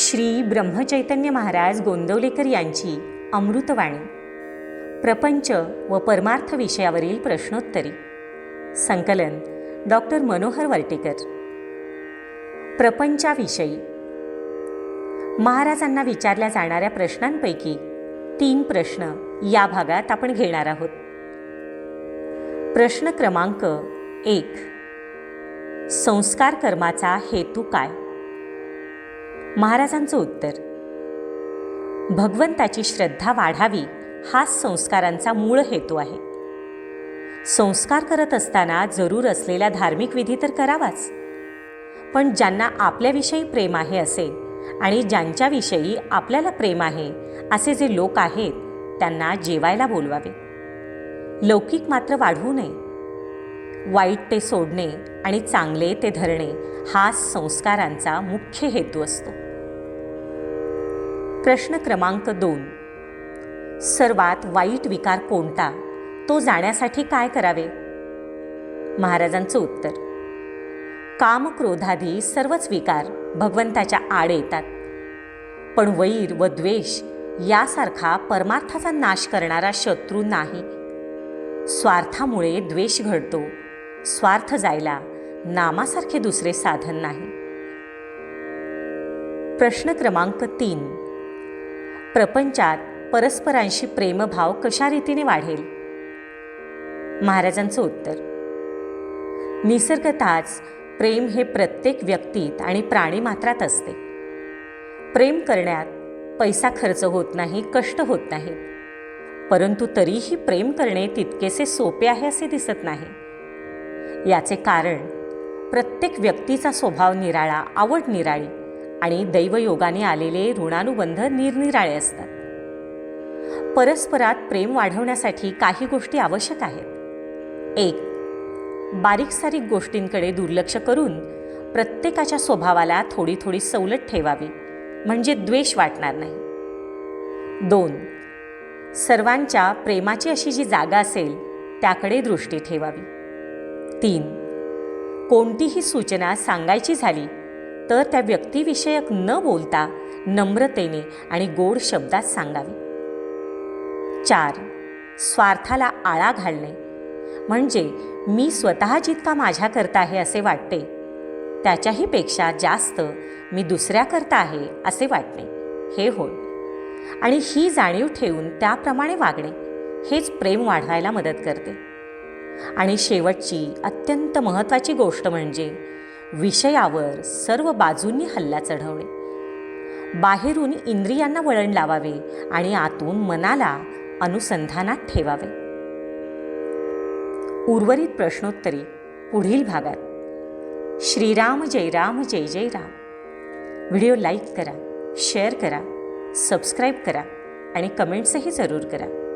श्री ब्रह्मचैतन्य महाराज गोंदवलेकर यांची अमृतवाणी. प्रपंच व परमार्थ विषयावरील प्रश्नोत्तरी. संकलन डॉक्टर मनोहर वर्टेकर. प्रपंचाविषयी. महाराजांना विचारल्या जाणाऱ्या प्रश्नांपैकी तीन प्रश्न या भागात आपण घेणार आहोत. प्रश्न क्रमांक एक. संस्कार कर्माचा हेतू काय? महाराजांचं उत्तर. भगवंताची श्रद्धा वाढावी हाच संस्कारांचा मूळ हेतू आहे. संस्कार करत असताना जरूर असलेल्या धार्मिक विधी तर करावाच. पण ज्यांना आपल्याविषयी प्रेम आहे असे आणि ज्यांच्याविषयी आपल्याला प्रेम आहे असे जे लोक आहेत त्यांना जेवायला बोलवावे. लौकिक मात्र वाढवू नये. वाईट ते सोडणे आणि चांगले ते धरणे हा संस्कारांचा मुख्य हेतू असतो. प्रश्न क्रमांक दोन. सर्वात वाईट विकार कोणता? तो जाण्यासाठी काय करावे? महाराजांचं उत्तर. काम क्रोधादी सर्वच विकार भगवंताच्या आड येतात. पण वैर व द्वेष यासारखा परमार्थाचा नाश करणारा शत्रू नाही. स्वार्थामुळे द्वेष घडतो. स्वार्थ जायला नामासारखे दुसरे साधन नाही. प्रश्न क्रमांक तीन. प्रपंचात परस्परांशी प्रेमभाव कशा रीतीने वाढेल? महाराजांचं उत्तर. निसर्गतःच प्रेम हे प्रत्येक व्यक्तीत आणि प्राणीमात्रात असते. प्रेम करण्यात पैसा खर्च होत नाही कष्ट होत नाही परंतु तरीही प्रेम करणे तितकेसे सोपे आहे असे दिसत नाही. याचे कारण प्रत्येक व्यक्तीचा स्वभाव निराळा आवड निराळी आणि दैवयोगाने आलेले ऋणानुबंध निरनिराळे असतात. परस्परात प्रेम वाढवण्यासाठी काही गोष्टी आवश्यक आहेत. एक बारीक सारीक गोष्टींकडे दुर्लक्ष करून प्रत्येकाच्या स्वभावाला थोडी थोडी सवलत ठेवावी म्हणजे द्वेष वाटणार नाही. दोन सर्वांच्या प्रेमाची अशी जी जागा असेल त्याकडे दृष्टी ठेवावी. तीन कोणतीही सूचना सांगायची झाली तर त्या व्यक्तिविषयक न बोलता नम्रतेने आणि गोड शब्दात सांगावी. चार स्वार्थाला आळा घालणे. म्हणजे मी स्वतः जितका माझ्याकरता आहे असे वाटते त्याच्याही पेक्षा जास्त मी दुसऱ्याकरता आहे असे वाटणे. हे होय. आणि ही जाणीव ठेवून त्याप्रमाणे वागणे हेच प्रेम वाढवायला मदत करते. आणि शेवटची अत्यंत महत्त्वाची गोष्ट म्हणजे विषयावर सर्व बाजूंनी हल्ला चढवणे. बाहेरून इंद्रियांना वळण लावावे आणि आतून मनाला अनुसंधानात ठेवावे. उर्वरित प्रश्नोत्तरी पुढील भागात. श्रीराम जय राम जय जय राम. व्हिडिओ लाईक करा शेअर करा सबस्क्राईब करा आणि कमेंट्सही जरूर करा.